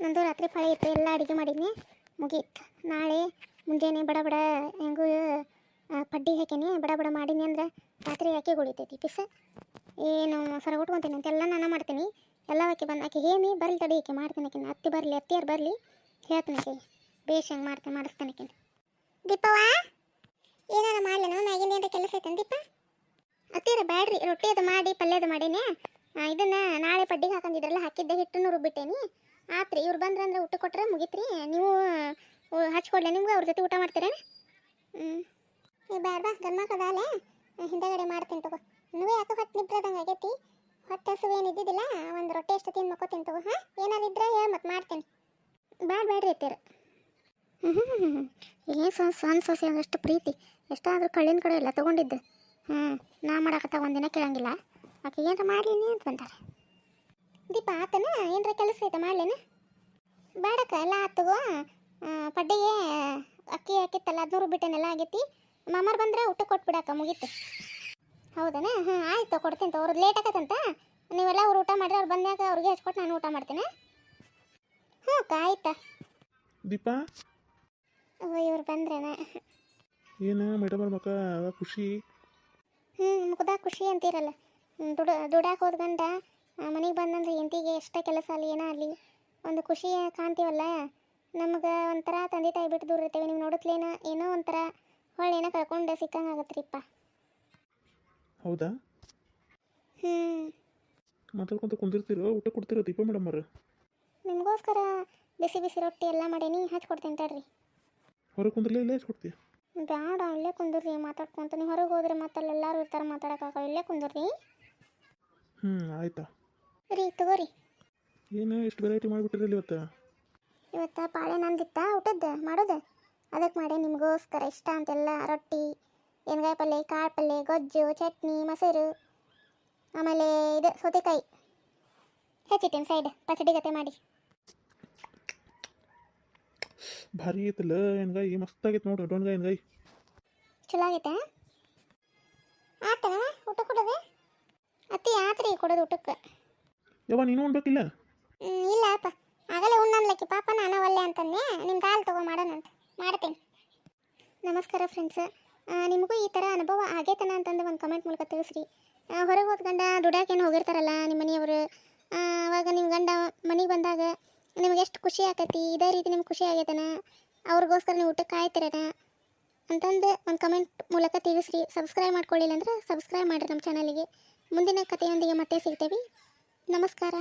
ನಂದು ರಾತ್ರಿ ಫಳ ಇತ್ತು, ಎಲ್ಲ ಅಡುಗೆ ಮಾಡಿದ್ನಿ, ಮುಗೀತು. ನಾಳೆ ಮುಂಜಾನೆ ಬಡ ಬಡ ಹೆಂಗೂ ಪಡ್ಡಿ ಹಾಕೀನಿ ಬಡ ಬಡ ಮಾಡೀನಿ ಅಂದ್ರೆ ರಾತ್ರಿ ಯಾಕೆ ಉಳಿತೈತಿ ಪಿಸ? ಏನು ಸರ ಉಟ್ಕೊತೀನಿ ಅಂತ ಎಲ್ಲ ನಾನು ಮಾಡ್ತೀನಿ. ಎಲ್ಲ ಆಕೆ ಬಂದು, ಆಕೆ ಹೇಮಿ ಬರ್ಲಿ ತಡಿ ಆಕೆ ಮಾಡ್ತೀನಿ ಆಕೆ ಅತ್ತಿ ಬರಲಿ, ಅತ್ತಿಯಾರು ಬರಲಿ, ಹೇಳ್ತೀನಿ ಆಕೆ. ಬೇಷ್ ಹೆಂಗೆ ಮಾಡ್ತೀನಿ, ಮಾಡಿಸ್ತಾನೆ ಆಕೆ ದೀಪವ್ವ? ಏನಾರ ಮಾಡ್ಲೇನೋ ನಾಗಿಂದ ಕೆಲಸ ಐತೇನು ದೀಪ? ಅತ್ತಿಯರ ಬ್ಯಾಡ್ರಿ, ರೊಟ್ಟಿ ಅದು ಮಾಡಿ ಪಲ್ಯದ ಮಾಡೀನಿ. ಇದನ್ನ ನಾಳೆ ಪಡ್ಡಿಗೆ ಹಾಕೊಂಡಿದ್ರಲ್ಲ ಹಾಕಿದ್ದೆ ಹಿಟ್ಟನ್ನು ರುಬ್ಬಿಟ್ಟೇನಿ ಆತ್ರಿ, ಇವ್ರು ಬಂದ್ರಂದ್ರೆ ಊಟ ಕೊಟ್ರೆ ಮುಗಿತ್ರಿ. ನೀವು ಹಚ್ಕೊಡ್ಲೆ ನಿಮ್ಗೆ, ಅವ್ರ ಜೊತೆ ಊಟ ಮಾಡ್ತೀರೇನು? ಹ್ಞೂ ಈ ಬ್ಯಾಡ ಬಾ ಗನ್ಮಕದಾಲೆ ಹಿಂದಗಡೆ ಮಾಡ್ತೀನಿ ತಗೋ. ನೀವೇ ಯಾಕೆ ಹೊತ್ತು ನಿಬ್ರದಂಗೆ ಆಗೈತಿ. ಹೊಟ್ಟೆ ಹಸು ಏನು ಇದ್ದಿದ್ದಿಲ್ಲ, ಒಂದು ರೊಟ್ಟಿ ಎಷ್ಟು ತಿಂದು ಮಕ್ಕೋತೀನಿ ತಗೋ, ಹಾಂ? ಏನಾರು ಇದ್ರೆ ಹೇಳಿ ಮತ್ತೆ ಮಾಡ್ತೀನಿ. ಬ್ಯಾಡ ಬ್ಯಾಡ್ರಿ ಹ್ಞೂ ಏನು ಸೊ ಸಣ್ಣ ಸೊಸೆ ಅಷ್ಟು ಪ್ರೀತಿ. ಎಷ್ಟಾದರೂ ಕಳ್ಳಿನ ಕಡೆ ಎಲ್ಲ ತೊಗೊಂಡಿದ್ದು. ಹ್ಞೂ ನಾ ಮಾಡಕತ್ತ ಒಂದಿನ ಕೇಳಂಗಿಲ್ಲ. ಆಕೆ ಏನಾರ ಮಾಡಲಿ ಅಂತ ಬಂದಾರೆ. ದೀಪ ಆತನ ಏನರ ಕೆಲಸ ಐತ ಮಾಡ್ಲೇನ? ಬೇಡಕ್ಕ ಎಲ್ಲ ಆತಗೋ ಪಡ್ಡಿಗೆ ಅಕ್ಕಿ ಹಾಕಿತ್ತಲ್ಲ ಹದಿನೂರು ಬಿಟ್ಟನೆಲ್ಲ ಆಗೈತಿ. ಮಾಮಾರ್ ಬಂದ್ರೆ ಊಟ ಕೊಟ್ಬಿಡಕ್ಕ ಮುಗೀತು. ಹೌದನ? ಹಾಂ ಆಯ್ತು ಕೊಡ್ತೀನಿ ತೋರ್ ಅವ್ರದ್ದು ಲೇಟ್ ಆಗತ್ತಂತ ನೀವೆಲ್ಲ ಅವ್ರು ಊಟ ಮಾಡ್ರಿ ಅವ್ರು ಬಂದಾಗ ಅವ್ರಿಗೆ ಹಚ್ಕೊಟ್ಟು ನಾನು ಊಟ ಮಾಡ್ತೀನಿ. ಹ್ಞೂ ಅಕ್ಕ ಆಯ್ತಾ. ದೀಪಾ? ಓ ಇವ್ರು ಬಂದ್ರೇನ? ಏನು ಮೇಡಮ್ ಅವ್ರ ಮಕ್ಕ ಖುಷಿ? ಹ್ಞೂ ಮುಖದ ಖುಷಿ ಅಂತೀರಲ್ಲ. ದುಡ ದುಡಾಕ ಹೋದ ಗಂಡ ಮನೆಗೆ ಬಂದಂದ್ರೆ ಎಂತಿಗೆ ಎಷ್ಟೇ ಕೆಲಸ ಅಲ್ಲಿ ಏನೋ ಅಲ್ಲಿ? ಒಂದು ಖುಷಿ ಕಾಣ್ತೀವಲ್ಲ? ನಮ್ಗೆ ಒಂಥರ ತಂದೆ ತಾಯಿ ಬಿಟ್ಟು ದೂರ ಇರ್ತೇವೆ. ನೀವು ನೋಡುತ್ತಲೇನ ಏನೋ ಒಂಥರ ಹೊಳ್ಳಿ ಏನೋ ಕಳ್ಕೊಂಡು ಸಿಕ್ಕಂಗೆ ಆಗತ್ರಿಪ್ಪ. ಹೌದಾ? ಹ್ಞೂ ಮಾತಾಡ್ಕೊಂತ ಕುಂದಿರ್ತೀರೋ? ಊಟ ಕೊಡ್ತೀರೋ ದೀಪ ಮೇಡಮ್ ಅವ್ರೆ? ನಿಮಗೋಸ್ಕರ ಬಿಸಿ ಬಿಸಿ ರೊಟ್ಟಿ ಎಲ್ಲ ಮಾಡೀನಿ ಹಚ್ಕೊಡ್ತೀನಿ ತಡ್ರಿ. ಹೊರಗೆ ಕುಂದ್ರಲೇ ಇಲ್ಲ ಕೊಡ್ತೀಯ? ಬೇಡ ಇಲ್ಲೇ ಕುಂದಿರ್ರಿ ಮಾತಾಡ್ಕೊಂತ. ನೀವು ಹೊರಗೆ ಹೋದ್ರೆ ಮತ್ತೆ ಎಲ್ಲರೂ ಇರ್ತಾರೆ ಮಾತಾಡೋಕ್ಕಾಗ ಇಲ್ಲೇ ಕುಂದಿರ್ರಿ. ಹ್ಞೂ ಆಯ್ತಾ? ರೀ ತಗೋರಿ. ಏನು ಎಷ್ಟು ವೆರೈಟಿ ಮಾಡಿಬಿಟ್ಟಿರಲಿ ಇವತ್ತು? ಇವತ್ತು ಪಾಳೆ ನಂದಿತ್ತ ಊಟದ್ದು ಮಾಡೋದು? ಅದಕ್ಕೆ ಮಾಡಿ ನಿಮಗೋಸ್ಕರ ಇಷ್ಟ ಅಂತೆಲ್ಲ ರೊಟ್ಟಿ ಎಣ್ಗಾಯಿ ಪಲ್ಯ ಕಾಳು ಪಲ್ಯ ಗೊಜ್ಜು ಚಟ್ನಿ ಮೊಸರು ಆಮೇಲೆ ಇದು ಸೌತೆಕಾಯಿ. ಹೆಚ್ಚಿಟ್ಟೇನು ಸೈಡ್ ಪಚಡಿ ಗತೆ ಮಾಡಿ. ಭಾರಿ ಐತಲ್ಲ ಎಣ್ಗಾಯಿ ಮಸ್ತಾಗೈತೆ ನೋಡ್ರಿ ಡೊಣ್ಗಾಯಿ ಎಣ್ಗಾಯಿ. ಚಲೋ ಆಗೈತೆ ಆತನ? ಊಟ ಕೊಡೋದೆ? ಅತ್ತಿ ಆತ್ರಿ ಕೊಡೋದು ಊಟಕ್ಕೆ. ಯವ್ವ, ನೀನು ಉಣ್ಬೇಕಿಲ್ಲ? ಇಲ್ಲ ಅಪ್ಪ. ಆಗಲೇ ಉಣ್ಣನ್ಲಕ್ಕಿ. ಪಾಪ ನಾನು ಒಲ್ಲೆ ಅಂತಂದೆ. ನಿಮ್ಮ ಕಾಲು ತಗೋ ಮಾಡೋಣಂತ ಮಾಡ್ತೀನಿ. ನಮಸ್ಕಾರ ಫ್ರೆಂಡ್ಸ್ ನಿಮಗೂ ಈ ಥರ ಅನುಭವ ಆಗೇತನ ಅಂತಂದು ಒಂದು ಕಮೆಂಟ್ ಮೂಲಕ ತಿಳಿಸ್ರಿ. ಹೊರಗೆ ಹೋದ ಗಂಡ ದುಡ್ಯಾಕೇನು ಹೋಗಿರ್ತಾರಲ್ಲ ನಿಮ್ಮ ಮನೆಯವರು. ಅವಾಗ ನಿಮ್ಮ ಗಂಡ ಮನೆಗೆ ಬಂದಾಗ ನಿಮ್ಗೆ ಎಷ್ಟು ಖುಷಿ ಆಕತಿ? ಇದೇ ರೀತಿ ನಿಮ್ಗೆ ಖುಷಿ ಆಗೈತನ ಅವ್ರಿಗೋಸ್ಕರ ನೀವು ಊಟಕ್ಕೆ ಕಾಯ್ತಿರೋಣ ಅಂತಂದು ಒಂದು ಕಮೆಂಟ್ ಮೂಲಕ ತಿಳಿಸ್ರಿ. ಸಬ್ಸ್ಕ್ರೈಬ್ ಮಾಡ್ಕೊಳ್ಳಿಲ್ಲ ಅಂದ್ರೆ ಸಬ್ಸ್ಕ್ರೈಬ್ ಮಾಡಿರಿ ನಮ್ಮ ಚಾನಲಿಗೆ ಮುಂದಿನ ಕಥೆಯೊಂದಿಗೆ ಮತ್ತೆ ಸಿಗ್ತೇವೆ. ನಮಸ್ಕಾರ